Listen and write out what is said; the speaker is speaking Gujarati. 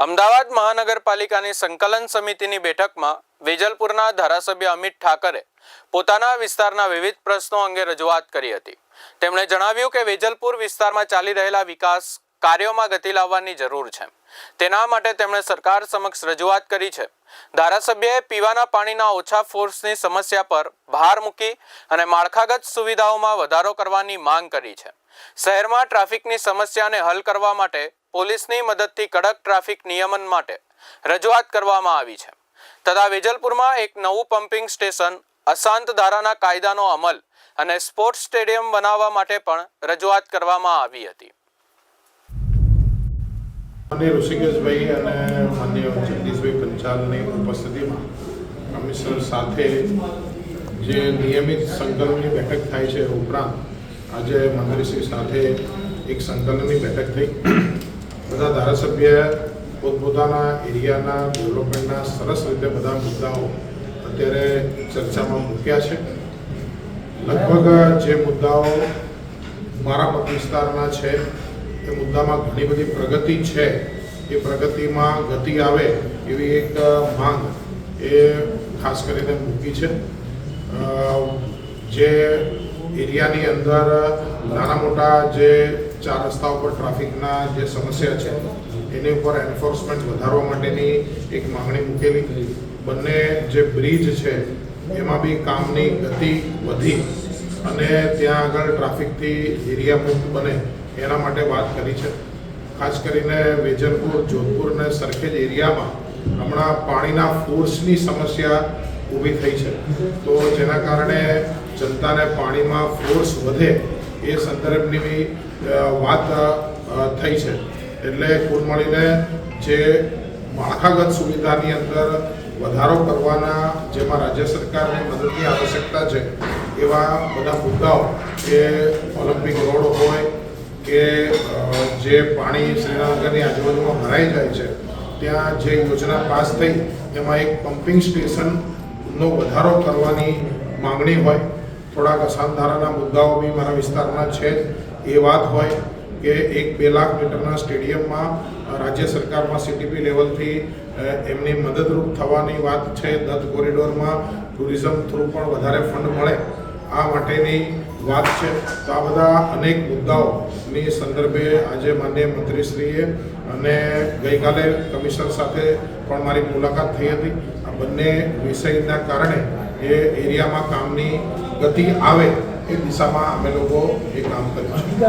અમદાવાદ મહાનગરપાલિકાની સંકલન સમિતિની બેઠકમાં વેજલપુરના ધારાસભ્ય અમિત ઠાકરે પોતાના વિસ્તારના વિવિધ પ્રશ્નો અંગે રજૂઆત કરી હતી. તેમણે જણાવ્યું કે વેજલપુર વિસ્તારમાં ચાલી રહેલા વિકાસ કાર્યોમાં ગતિ લાવવાની જરૂર છે. તેના માટે તેમણે સરકાર સમક્ષ રજૂઆત કરી છે. ધારાસભ્યએ પીવાના પાણીના ઓછા ફોર્સની સમસ્યા પર ભાર મૂકી અને માળખાગત સુવિધાઓમાં વધારો કરવાની માંગ કરી છે. શહેરમાં ટ્રાફિકની સમસ્યાને હલ કરવા માટે પોલીસની મદદથી કડક ટ્રાફિક નિયમન માટે રજૂઆત કરવામાં આવી છે. તથા વેજલપુરમાં એક નવું પમ્પિંગ સ્ટેશન, અશાંત ધારાના કાયદાનો અમલ અને સ્પોર્ટ્સ સ્ટેડિયમ બનાવવા માટે પણ રજૂઆત કરવામાં આવી હતી. માનનીય ઋષિકેશભાઈ અને માન્ય જગદીશભાઈ પંચાલની ઉપસ્થિતિમાં કમિશનર સાથે જે નિયમિત સંકલનની બેઠક થાય છે ઉપરાંત આજે મંત્રીશ્રી સાથે એક સંકલનની બેઠક થઈ. બધા ધારાસભ્ય પોતપોતાના એરિયાના ડેવલપમેન્ટના સરસ રીતે બધા મુદ્દાઓ અત્યારે ચર્ચામાં મૂક્યા છે. લગભગ જે મુદ્દાઓ મારા મત વિસ્તારના છે, એ મુદ્દામાં ઘણી બધી પ્રગતિ છે. એ પ્રગતિમાં ગતિ આવે એવી એક માંગ એ ખાસ કરીને મૂકી છે. જે એરિયાની અંદર નાના મોટા જે ચાર રસ્તા ઉપર ટ્રાફિકના જે સમસ્યા છે, એની ઉપર એન્ફોર્સમેન્ટ વધારવા માટેની એક માંગણી મૂકેલી. બંને જે બ્રિજ છે, એમાં બી કામની ગતિ વધી અને ત્યાં આગળ ટ્રાફિકથી એરિયા મુક્ત બને, એના માટે વાત કરી છે. ખાસ કરીને વેજલપુર, જોધપુર અને સરખેજ એરિયામાં હમણાં પાણીના ફોર્સની સમસ્યા ઊભી થઈ છે. તો જેના કારણે જનતાને પાણીમાં ફોર્સ વધે એ સંદર્ભની બી વાત થઈ છે. એટલે કુલ મળીને જે માળખાગત સુવિધાની અંદર વધારો કરવાના, જેમાં રાજ્ય સરકારની મદદની આવશ્યકતા છે, એવા બધા મુદ્દાઓ કે ઓલિમ્પિક રોડ હોય કે જે પાણી શ્રીનગરની આજુબાજુમાં ભરાઈ જાય છે, ત્યાં જે યોજના પાસ થઈ, એમાં એક પમ્પિંગ સ્ટેશનનો વધારો કરવાની માંગણી હોય થોડાક અસાધારાના મુદ્દાઓ બી મારા વિસ્તારમાં છે એ વાત હોય કે એક બે લાખ મીટરના સ્ટેડિયમમાં રાજ્ય સરકારમાં સીટીપી લેવલથી એમની મદદરૂપ થવાની વાત છે. દત્ત કોરિડોરમાં ટુરિઝમ થ્રુ પણ વધારે ફંડ મળે. આ માટેની વાત છે. તો આ બધા અનેક મુદ્દાઓની સંદર્ભે આજે માન્ય મંત્રીશ્રીએ અને ગઈકાલે કમિશનર સાથે પણ મારી મુલાકાત થઈ હતી. આ બંને વિષયના કારણે એ એરિયામાં કામની ગતિ આવે એ દિશામાં અમે લોકો એ કામ કર્યું છે